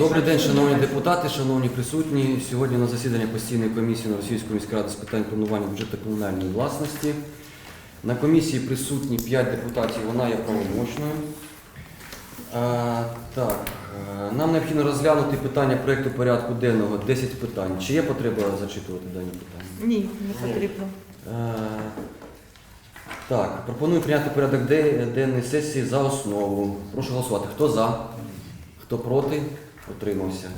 Добрий день, шановні депутати, шановні присутні. Сьогодні на засідання постійної комісії на Російської міської ради з питань планування бюджету комунальної власності. На комісії присутні 5 депутатів, вона є правомочною. Е, так, е, нам необхідно розглянути питання проєкту порядку денного 10 питань. Чи є потреба зачитувати дані питання? Ні, не потрібно. Е, Так, пропоную прийняти порядок де- денної сесії за основу. Прошу голосувати. Хто за? Хто проти? Утримався.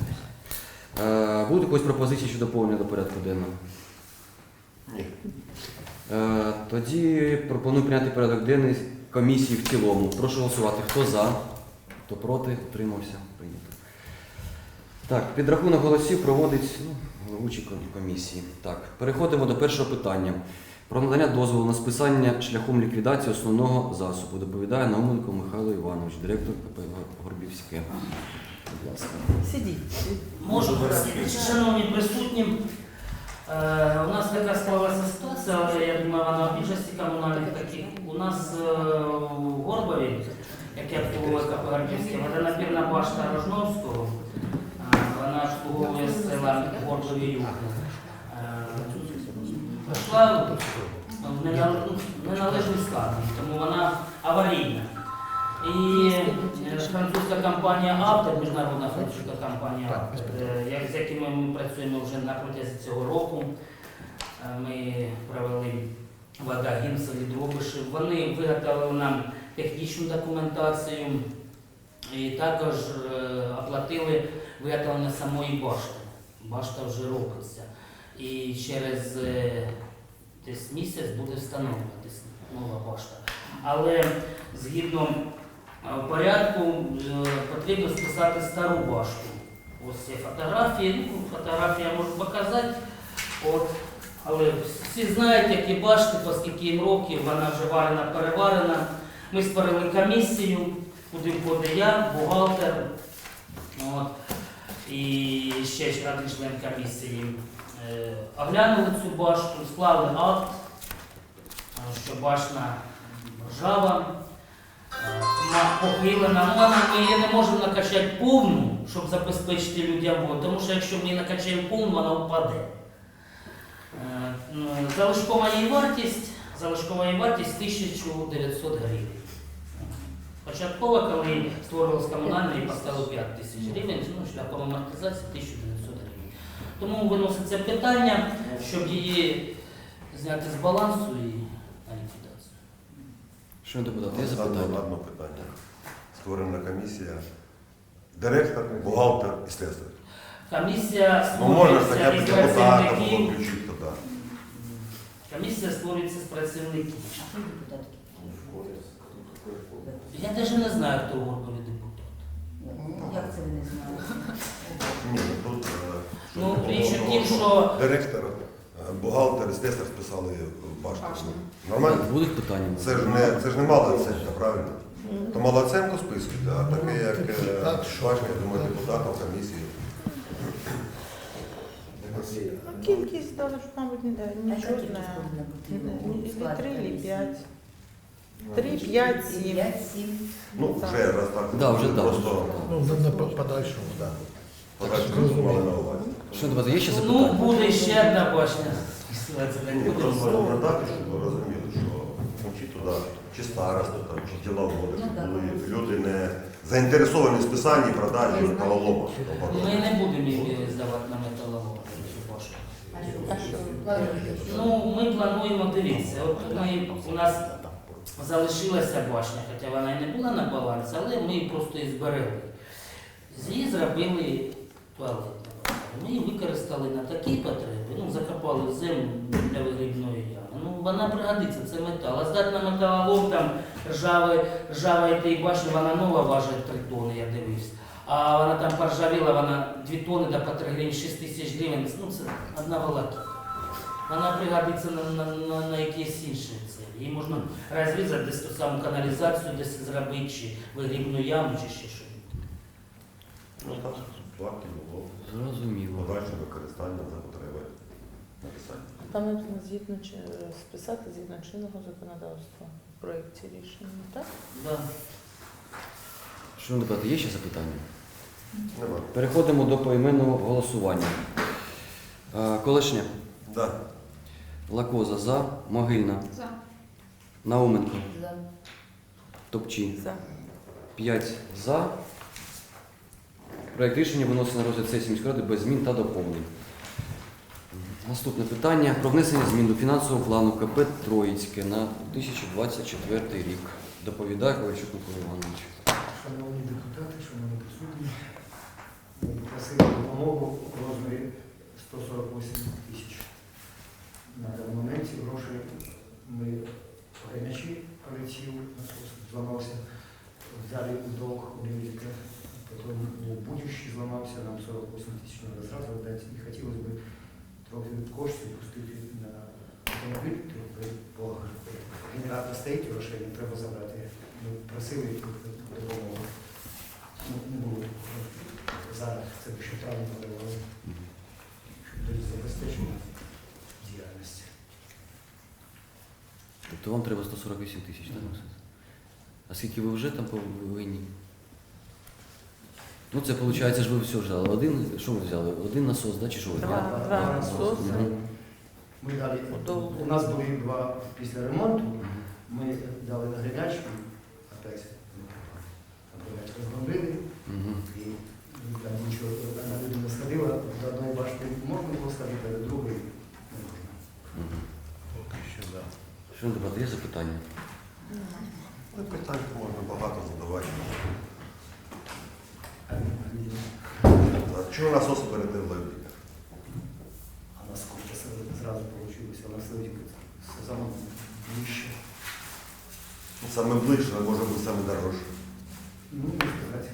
Е, Будуть якісь пропозиції щодо доповнення до порядку денного? Ні. Е, Тоді пропоную прийняти порядок денний комісії в цілому. Прошу голосувати. Хто за? Хто проти? Утримався. Прийнято. Так, підрахунок голосів проводить ну, головуючий ком- комісії. Так, переходимо до першого питання. Про надання дозволу на списання шляхом ліквідації основного засобу. Доповідає Науменко Михайло Іванович, директор КП Горбівське. Будь ласка. Сидіть. Можу, шановні присутні, е, у нас така склалася ситуація, але я думаю, вона в більшості комунальних таких. У нас е, в Горбові, яке обслуговує Гарківське, водонапірна башта Рожновського, е, вона обслуговує села Горбові Юг. Е, Пішла в в неналежний стан, тому вона аварійна. І е, французька компанія Автор, міжнародна французька компанія Автор, е, з якими ми працюємо вже на протязі цього року. Е, Ми провели вода Гімсові дробиші. Вони виготовили нам технічну документацію і також оплатили виготовлення самої башти. Башта вже робиться. І через десь місяць буде встановлюватись нова башта. Але згідно е, порядку е, потрібно списати стару башту. Ось є фотографії, ну, фотографії я можу показати. От. Але всі знають, які башти, оскільки років, вона вже варена, переварена. Ми створили комісію, куди входить я, бухгалтер. От. І ще один член комісії. Е, Оглянули цю башту, склали акт, е, що башна ржава, похилена. Вона- ми її не можемо накачати повну, щоб забезпечити людям воду, тому що якщо ми її накачаємо повну, вона впаде. Е, ну, Залишкова її вартість, залишкова її вартість 1900 гривень. Початково, коли створювалась комунальна, її поставили 5 тисяч гривень, ну, шляхом амортизації 1900 гривень. Тому виноситься питання, щоб її зняти з балансу і. Шановні депутати, є запитання? одне питання. Створена комісія. Директор, бухгалтер і слесар. Комісія Ну можна ж створюється хоча б із депутата було працівників. включити туди. Комісія створюється з працівників. Я навіть не знаю, хто в Горкові депутат. Як це ви не знаєте? Ні, ну тут. е, Ну, щоб річ було, у тім, ну, що Директор, е, бухгалтер і слесар списали башню. Нормально? Будуть питання? Це ж не, це ж не мала оценка, правильно? То мала оценку списують, а таке як е, башня, я думаю, депутатів комісії. Ну, кількість даже, мабуть, не да, А не три, ілі п'ять. Три, п'ять, сім. Ну, вже раз так. Да, вже так. Просто Ну, на, подальшому, так. подальше мали на увазі. Шановні депутати, є ще ну, буде ще одна башня. списуватися, так Ні, буде. просто надати, щоб ви розуміли, що ну, чи туди, чи староста, там, чи діла вводить, Ну, щоб так. були люди не заінтересовані в списанні продажі металолома. Ми не будемо її здавати на металолом. цю башню. А що? Ну, ми плануємо, дивіться, от ми, у нас залишилася башня, хоча вона і не була на балансі, але ми її просто і зберегли. З її зробили туалет. Ми використали на такі потреби, ну, закопали в землю для вигрібної ями. Ну, вона пригодиться, це метал. А здати на металолом, там ржаве, ржава тієї башні, вона нова важить 3 тони, я дивився. А вона там поржавіла, вона 2 тони, да по 3 гривень, 6 тисяч гривень, ну це одна волокіта. Вона пригодиться на, на, на, на якісь інші цілі. Її можна розрізати десь ту саму каналізацію, десь зробити, чи вигрібну яму, чи ще щось. Ну, було Зрозуміло. подальше використання за потреби написання. Там згідно чи- списати згідно чинного законодавства в проєкті рішення, так? Да. Шановні депутати, є ще запитання? Нема. Переходимо до поіменного голосування. Е, Колишня, Да. Лакоза за, Могильна, За. Науменко, За. Топчі. За. 5 за. Проект рішення виносить на розгляд сесії міської ради без змін та доповнень. Наступне питання про внесення змін до фінансового плану КП Троїцьке на 2024 рік. Доповідає Ковальчук Микола Іванович. Шановні депутати, шановні присутні, ми попросили допомогу у розмірі 148 тисяч. На даний момент ці гроші ми гайначі полетів, зламався, взяли в долг у Лівіка, у будущий зламався, нам 48 тисяч треба зразу дати. І хотілося б трохи коштів пустити на автомобіль, трохи по генератор стоїть, грошей не треба забрати. Ми просили допомогу. Ну, не було. Зараз це б ще правильно давали, щоб забезпечення діяльності. Тобто вам треба 148 тисяч, так? А скільки ви вже там повинні? Ну це виходить, ж ви все взяли. Один, що ви взяли? Один насос, да, чи що? ви? Два. Я- Два насоси. Мгм. Ми дали, у нас були два після ремонту, ми дали на глядачку, опять, опять розбомбили, Мгм. і там нічого, одна людина сходила, до одної башти можна було сходити, а до другої не можна. Мгм. Що. Шановні є запитання? Ну, питань можна багато задавати. Чого насоси берете в Левдіка? А нас куча зразу вийшло, у нас нижче. Ну, Саме ближче, але може бути саме дорожче. Ну, не сказати.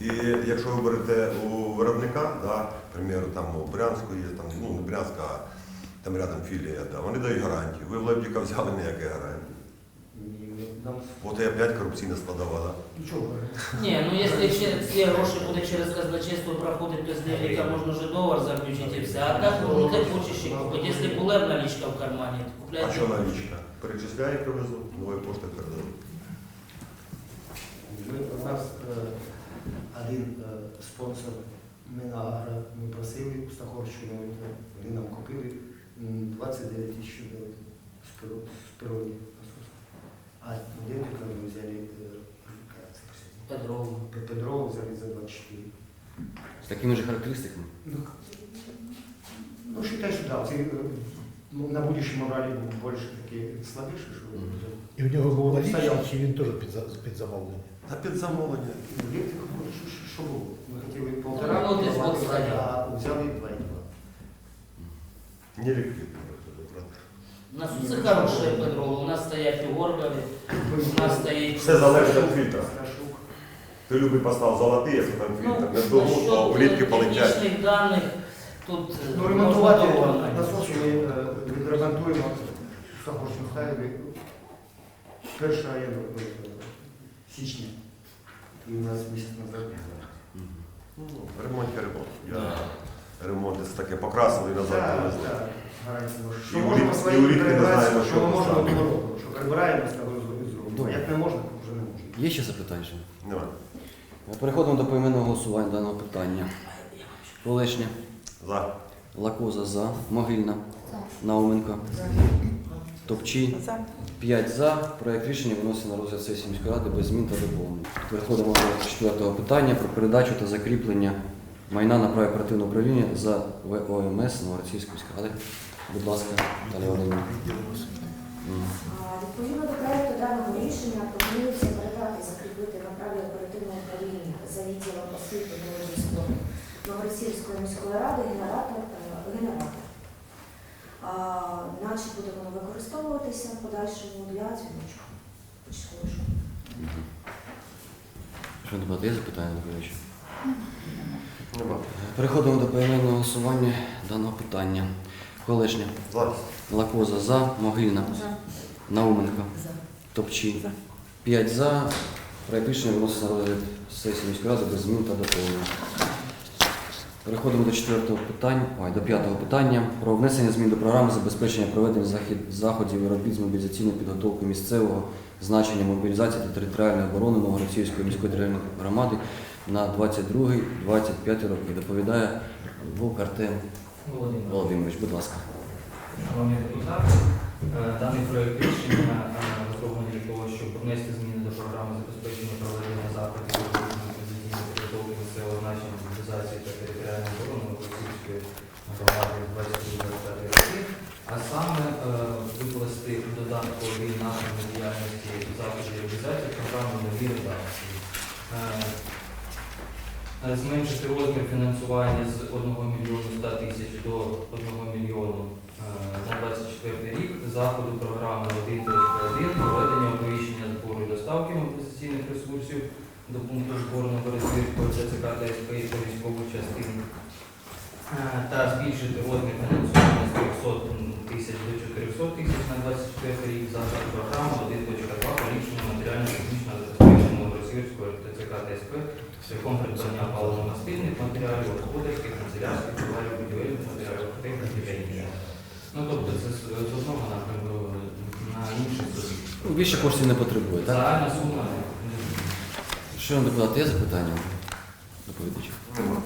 І якщо ви берете у виробника, да, примеру, там у Брянську є, там, ну не Брянська, а там рядом філія, да, вони дають гарантію. Ви в Левдіка взяли ніякі гарантії. Ні, нам От і опять корупційна складова, да? нічого. Ні, ну якщо через ці гроші буде через казначейство проходить, то з Левіка можна вже долар заключити і все. А так ну, не хочеш ще купити. Якщо була б налічка в кармані, то А купляйте. що налічка? Перечисляє привезу, новою поштою передаю. У нас е, один е, спонсор Минагра, ми просили у Стахорщину, вони нам купили 29 тисяч доларів з насоса. А Дентика ми взяли, е, як це? Петрову. Взяли за 24. З такими ж характеристиками? Ну, ну считай, що да, це, е, ну, на будущем брали більше такі слабіші, що Мгм. І в нього був Стояв. налічний, чи він теж під, за- під замовлення? Та під замовлення. Електрика, ну, що- що- що було? Ми хотіли полтора, Ну, десь от стояв. а взяли два і два. Не ліквідно. У нас все хороше Петрово. У нас стоять у Горбові, у нас стоїть... Все залежить від фільтра. Ти любий постав золотий, якщо там Ну, фільтр. Не думав, насчет то влітки полетять. технічних даних тут е, Ну, ремонтувати насос ми е, відремонтуємо в Сахарському стаєві 1 е, січня. І у нас місяць назад. Ну, Ремонт і ремонт. Я ремонт це таке покрасили і назад Так, привезли. так, Що І можна улітки- свої знаємо, що що ми можемо, поставити. то робимо. Що прибираємо, ставимо і зробимо. А як не можна, то вже не можна. Є ще запитання? Нема. Переходимо до поіменного голосування даного питання. Колишня, За. Лакоза за, Могильна, Науменко, За. Топчі. За. 5 за. Проект рішення виносить на розгляд сесії міської ради без змін та доповнень. Переходимо до четвертого питання про передачу та закріплення майна на праві оперативного управління за ВОМС Новоросійської міської ради. Будь ласка, Наталія Володимирівна. Відповідно до проекту даного рішення пропонується передати закріпити на праві оперативного управління за відділом освіти Новоросійської міської ради генератор е, генератор. Наче буде воно використовуватися в подальшому для дзвіночку. початкової школи. Що є запитання доповідача? Нема. Переходимо до поіменного голосування даного питання. Колишня, За. Лакоза за, Могильна, За. Науменко, За. Топчі. За. 5 за. Проект рішення на розгляд сесії міської ради без змін та доповнень. Переходимо до четвертого питання, ой, до п'ятого питання про внесення змін до програми забезпечення проведення захід, заходів і робіт з мобілізаційної підготовки місцевого значення мобілізації та територіальної оборони Новгородської міської територіальної громади на 22-25 роки. Доповідає Вук Артем Володимир. Володимирович, будь ласка. Шановні депутати, е, даний проєкт рішення е, розроблений для того, щоб внести зміни до програми забезпечення проведення заходів підготовки місцевого значення мобілізації та територіальної оборони Російської громади 22 роки, а саме е, викласти додаткові напрямки діяльності заходів реалізації програми нові редакції. Е, е, Зменшити розмір фінансування з 1 мільйону 100 тисяч до 1 мільйону е, на 24 рік заходу програми 1.1 проведення оповіщення збору і доставки мобілізаційних ресурсів до пункту збору на Борисівського ЦЦК та СП та військових частин е, та збільшити розмір фінансування з 300 тисяч до 400 тисяч на 24 рік заходу програми 1.2 поліпшення матеріально-технічного забезпечення Борисівського ТЦК та шляхом придбання паливно-мастильних матеріалів, господарських, канцелярських товарів, будівельних матеріалів, техніки та іншого. Ну тобто це з одного напрямку на інший собі. Ну, Більше коштів не потребує, так? Загальна сума. Шановні депутати, є запитання? Доповідача. Нема.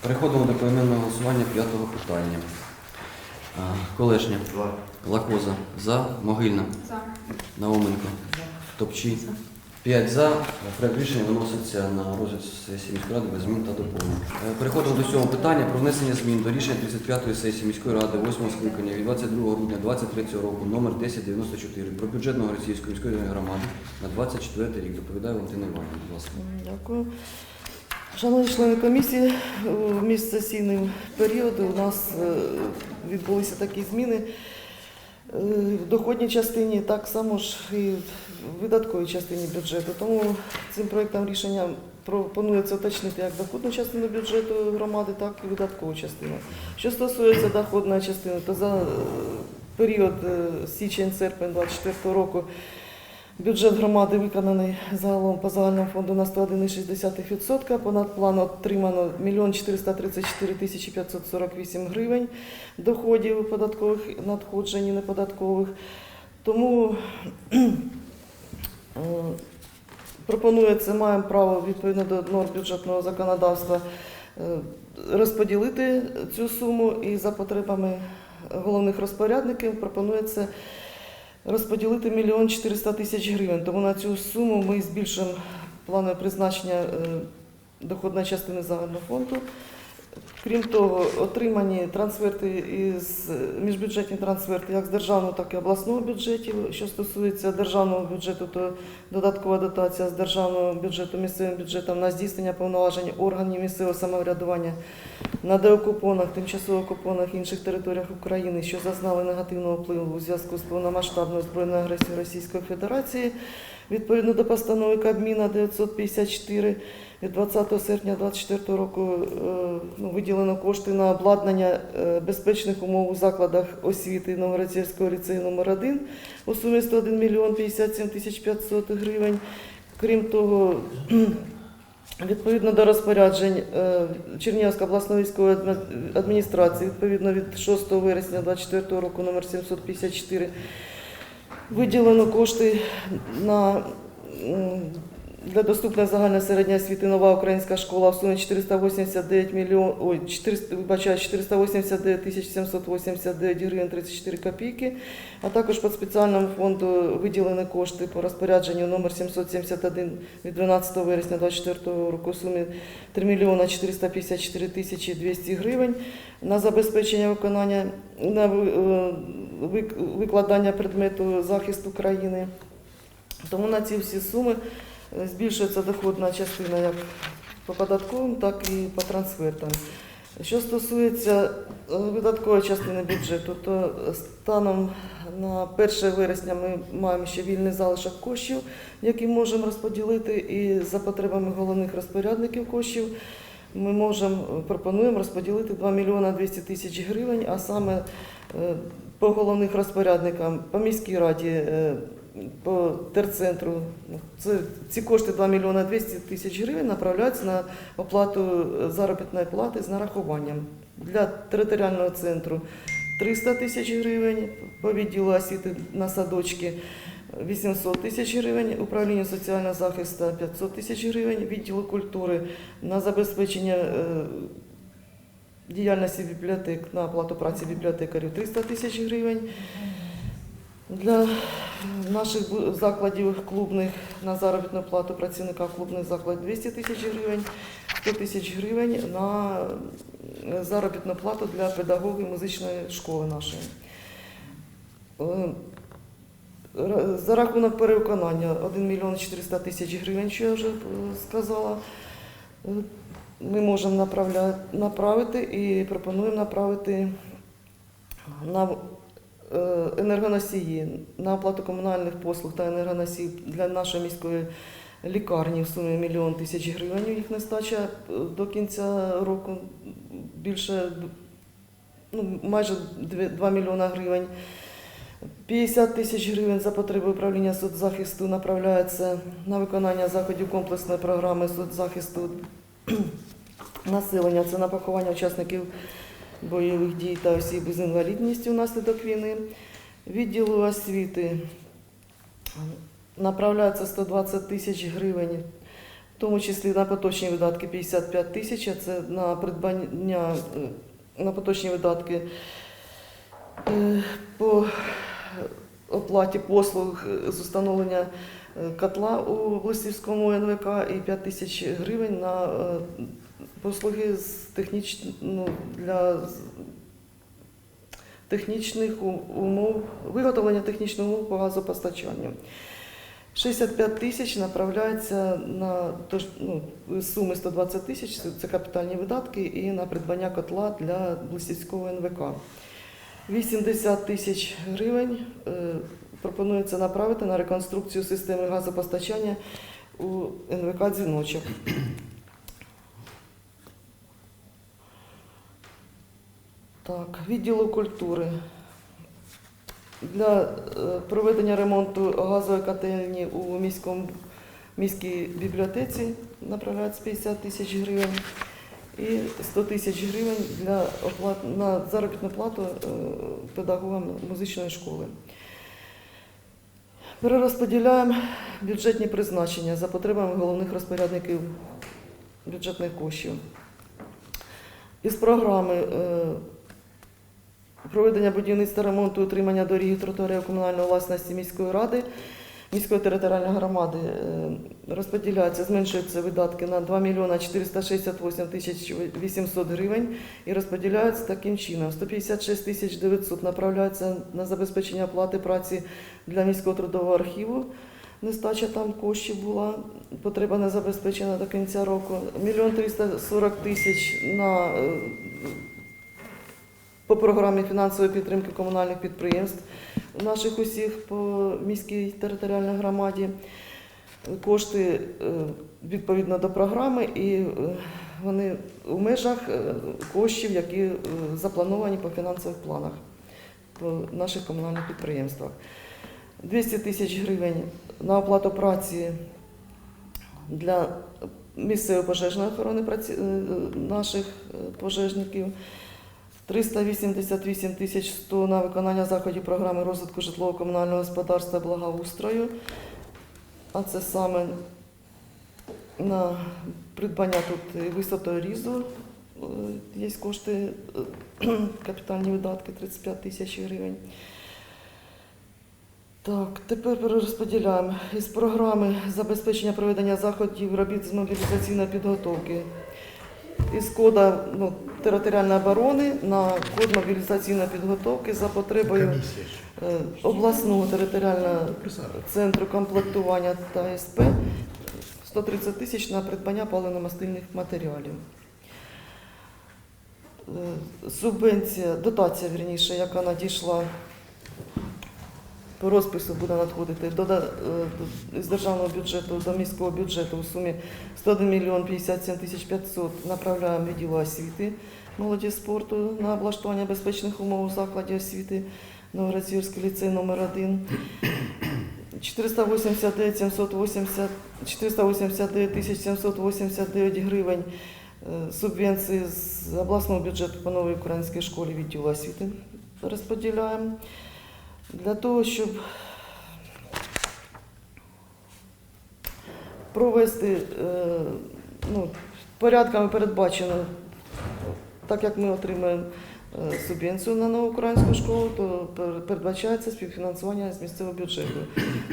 Переходимо до поіменного голосування п'ятого питання. А, Колешня, За. Лакоза, За, Могильна, За. Науменко, Топчій. П'ять за. Проект рішення виноситься на розгляд сесії міської ради без змін та доповнень. Е, Переходимо до сьомого питання про внесення змін до рішення 35-ї сесії міської ради 8 скликання від 22 грудня 2023 року номер 1094 про бюджет Новоросійської міської громади на 24 рік. Доповідає Валентина Іванівна, будь ласка. Дякую. Шановні члени комісії, в міжсесійний період у нас е, відбулися такі зміни е, в доходній частині, так само ж і видатковій частині бюджету. Тому цим проектом рішення пропонується уточнити як доходну частину бюджету громади, так і видаткову частину. Що стосується доходної частини, то за е, період е, січень-серпень 2024 року Бюджет громади виконаний загалом по загальному фонду на 101,6%. Понад план отримано 1 434 тисячі 548 гривень доходів податкових надходжень і неподаткових. Тому пропонується, маємо право відповідно до норм бюджетного законодавства е, розподілити цю суму і за потребами головних розпорядників пропонується розподілити мільйон 400 тисяч гривень. Тому на цю суму ми збільшимо планове призначення е, доходної частини загального фонду. Крім того, отримані трансферти із міжбюджетні трансферти як з державного, так і обласного бюджетів. Що стосується державного бюджету, то додаткова дотація з державного бюджету місцевим бюджетом на здійснення повноважень органів місцевого самоврядування на деокупованих, тимчасово окупованих інших територіях України, що зазнали негативного впливу у зв'язку з повномасштабною збройною агресією Російської Федерації, відповідно до постанови Кабміна 954 від 20 серпня 2024 року е, ну, виділено кошти на обладнання е, безпечних умов у закладах освіти Новгородського ліцею номер 1 у сумі 101 мільйон 57 тисяч 500 гривень. Крім того, Відповідно до розпоряджень е, Чернігівської обласної військової адміністрації, відповідно від 6 вересня 2024 року номер 754, виділено кошти на для доступної загальної середньої освіти нова українська школа в сумі 489 мільйон, ой, 400, вибачаю, 489 тисяч 789 гривень 34 копійки, а також під спеціальним фонду виділені кошти по розпорядженню номер 771 від 12 вересня 2024 року в сумі 3 мільйона 454 тисячі 200 гривень на забезпечення виконання на е, вик- викладання предмету захисту країни. Тому на ці всі суми збільшується доходна частина як по податковим, так і по трансфертам. Що стосується е, видаткової частини бюджету, то станом на 1 вересня ми маємо ще вільний залишок коштів, які можемо розподілити, і за потребами головних розпорядників коштів ми можемо пропонуємо розподілити 2 мільйона 200 тисяч гривень, а саме е, по головних розпорядникам, по міській раді, е, по терцентру. Це, ці кошти 2 мільйона 200 тисяч гривень направляються на оплату заробітної плати з нарахуванням. Для територіального центру 300 тисяч гривень по відділу освіти на садочки. 800 тисяч гривень, управлінню соціального захисту 500 тисяч гривень, відділу культури на забезпечення е, діяльності бібліотек на оплату праці бібліотекарів 300 тисяч гривень. Для наших закладів клубних на заробітну плату працівника клубних закладів 200 тисяч гривень, 100 тисяч гривень на заробітну плату для педагогів музичної школи нашої. Е, За рахунок перевиконання 1 мільйон 400 тисяч гривень, що я вже е, сказала, е, ми можемо направити і пропонуємо направити на енергоносії, на оплату комунальних послуг та енергоносій для нашої міської лікарні в сумі мільйон тисяч гривень. Їх нестача е, до кінця року більше ну, майже 2 мільйона гривень. 50 тисяч гривень за потреби управління соцзахисту направляється на виконання заходів комплексної програми соцзахисту населення. Це на поховання учасників бойових дій та осіб з інвалідністю внаслідок війни. Відділу освіти направляється 120 тисяч гривень, в тому числі на поточні видатки 55 тисяч, а це на придбання е, на поточні видатки е, по оплаті послуг з установлення е, котла у Лисівському НВК і 5 тисяч гривень на послуги з техніч... ну, для технічних умов, виготовлення технічних умов по газопостачанню. 65 тисяч направляється на ну, суми 120 тисяч, це- це капітальні видатки, і на придбання котла для Блисівського НВК. 80 тисяч гривень е, пропонується направити на реконструкцію системи газопостачання у НВК «Дзвіночок». Так, відділу культури. Для е, проведення ремонту газової котельні у міському, міській бібліотеці направляється 50 тисяч гривень і 100 тисяч гривень для оплат, на заробітну плату е, педагогам музичної школи. Перерозподіляємо бюджетні призначення за потребами головних розпорядників бюджетних коштів. Із програми е, проведення будівництва ремонту утримання доріг тротуарів комунальної власності міської ради, міської територіальної громади е, розподіляються, зменшуються видатки на 2 мільйона 468 тисяч 800 гривень і розподіляються таким чином. 156 тисяч 900 направляються на забезпечення оплати праці для міського трудового архіву. Нестача там коштів була, потреба не забезпечена до кінця року. Мільйон 340 тисяч на е, по програмі фінансової підтримки комунальних підприємств наших усіх по міській територіальній громаді. Кошти е, відповідно до програми, і е, вони у межах е, коштів, які заплановані по фінансових планах по наших комунальних підприємствах. 200 тисяч гривень на оплату праці для місцевої пожежної охорони наших пожежників. 388 тисяч 100 на виконання заходів програми розвитку житлово-комунального господарства благоустрою. А це саме на придбання тут висоторізу е, є кошти, е, капітальні видатки 35 тисяч гривень. Так, тепер перерозподіляємо із програми забезпечення проведення заходів робіт з мобілізаційної підготовки із кода ну, територіальної оборони на код мобілізаційної підготовки за потребою е, обласного територіального центру комплектування та СП 130 тисяч на придбання паливно-мастильних матеріалів. Е, Субвенція, дотація, вірніше, яка надійшла по розпису буде надходити е, з державного бюджету до міського бюджету у сумі 101 мільйон 57 тисяч 500 направляємо відділу освіти, молоді спорту на облаштування безпечних умов у закладі освіти Новоград-Сіверський ліцей номер 1 489 780, 489 тисяч 789 гривень е, субвенції з обласного бюджету по новій українській школі відділу освіти розподіляємо для того, щоб провести е, ну, порядками передбачено, так як ми отримаємо е, субвенцію на нову українську школу, то передбачається співфінансування з місцевого бюджету.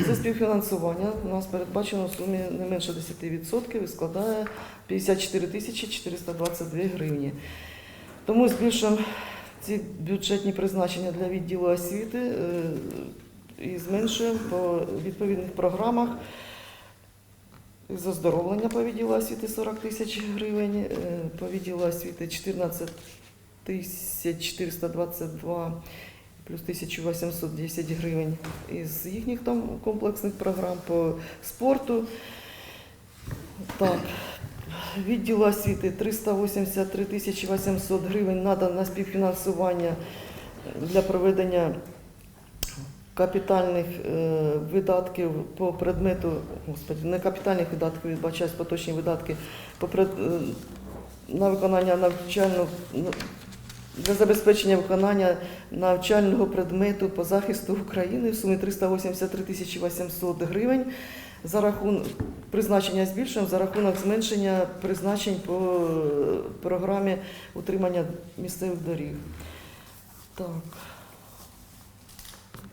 Це співфінансування у нас передбачено в сумі не менше 10% і складає 54 тисячі 422 гривні. Тому збільшуємо ці бюджетні призначення для відділу освіти е, і зменшуємо по відповідних програмах. З оздоровлення по відділу освіти 40 тисяч гривень, е, по відділу освіти 14 тисяч 422 плюс 1810 гривень із їхніх там комплексних програм по спорту. Так, відділу освіти 383 тисячі 800 гривень надано на співфінансування для проведення капітальних е, видатків по предмету, господи, не капітальних видатків, відбачаюсь, поточні видатки по пред, е, на виконання навчального для забезпечення виконання навчального предмету по захисту України в сумі 383 тисячі 800 гривень. За рахунок призначення збільшуємо за рахунок зменшення призначень по програмі утримання місцевих доріг. Так.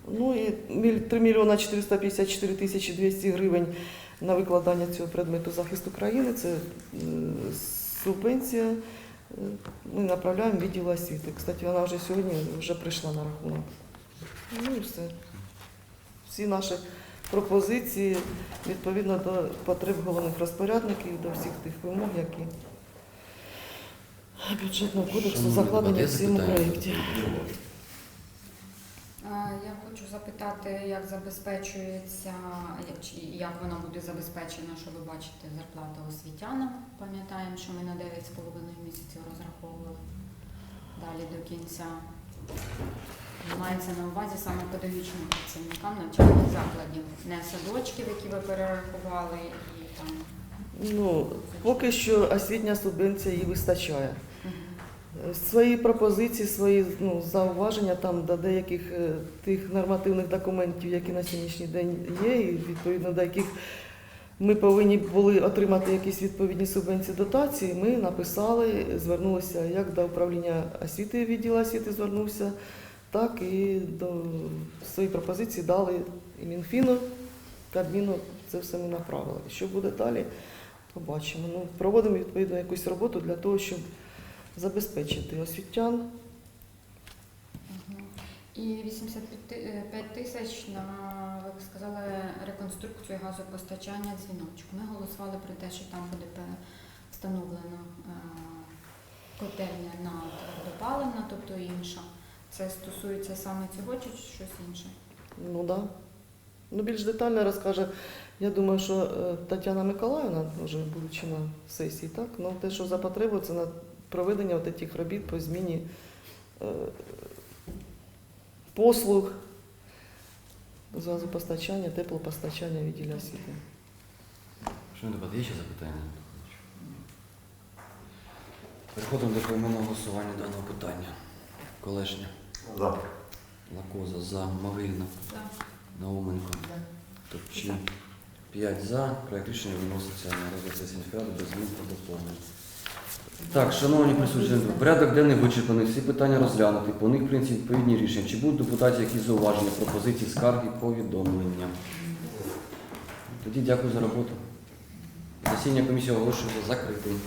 Ну і міль- 3 мільйона 454 тисячі 200 гривень на викладання цього предмету захисту країни. Це субвенція. Ми направляємо відділ освіти. Кстати, вона вже сьогодні вже прийшла на рахунок. Ну і все. Всі наші пропозиції відповідно до потреб головних розпорядників, до всіх тих вимог, які бюджетного кодексу закладені в цьому проєкті. Я хочу запитати, як забезпечується, як вона буде забезпечена, що ви бачите, зарплата освітянам. Пам'ятаємо, що ми на 9,5 місяців розраховували далі до кінця. Мається на увазі саме педагогічним працівникам навчальних закладів, не садочків, які ви перерахували, і там. Ну, поки що освітня субвенція їй вистачає. Мгм. Свої пропозиції, свої ну, зауваження там до деяких е, тих нормативних документів, які на сьогоднішній день є, і відповідно до яких ми повинні були отримати якісь відповідні субвенції дотації, ми написали, звернулися як до управління освіти, відділу освіти звернувся, так і до свої пропозиції дали і Мінфіну, Кабміну, це все ми направили. Що буде далі, побачимо. Ну, проводимо відповідно якусь роботу для того, щоб забезпечити освітян. І 85 тисяч на, ви сказали, реконструкцію газопостачання дзвіночку. Ми голосували про те, що там буде встановлено е, котельня на твердопаливна, тобто інша. Це стосується саме цього чи щось інше? Ну да. Ну, більш детально розкаже. Я думаю, що е, Тетяна Миколаївна, вже будучи на сесії, так? Ну, те, що за потребу, це на проведення от тих робіт по зміні е, послуг з газопостачання, теплопостачання відділі освіти. Шановні депутати, є ще запитання? Переходимо до поіменного голосування даного питання. Колешня, За. Лакоза за, Могильна, Так. Науменко, Топчин. П'ять за. Проект рішення виноситься на розгляд сесії ради без змін та доповнень. Так, шановні присутні, порядок денний вичерпаний, всі питання розглянуті, по них прийняті відповідні рішення. Чи будуть депутатів якісь зауваження, пропозиції, скарги, повідомлення? Тоді дякую за роботу. Засідання комісії оголошую за закритим.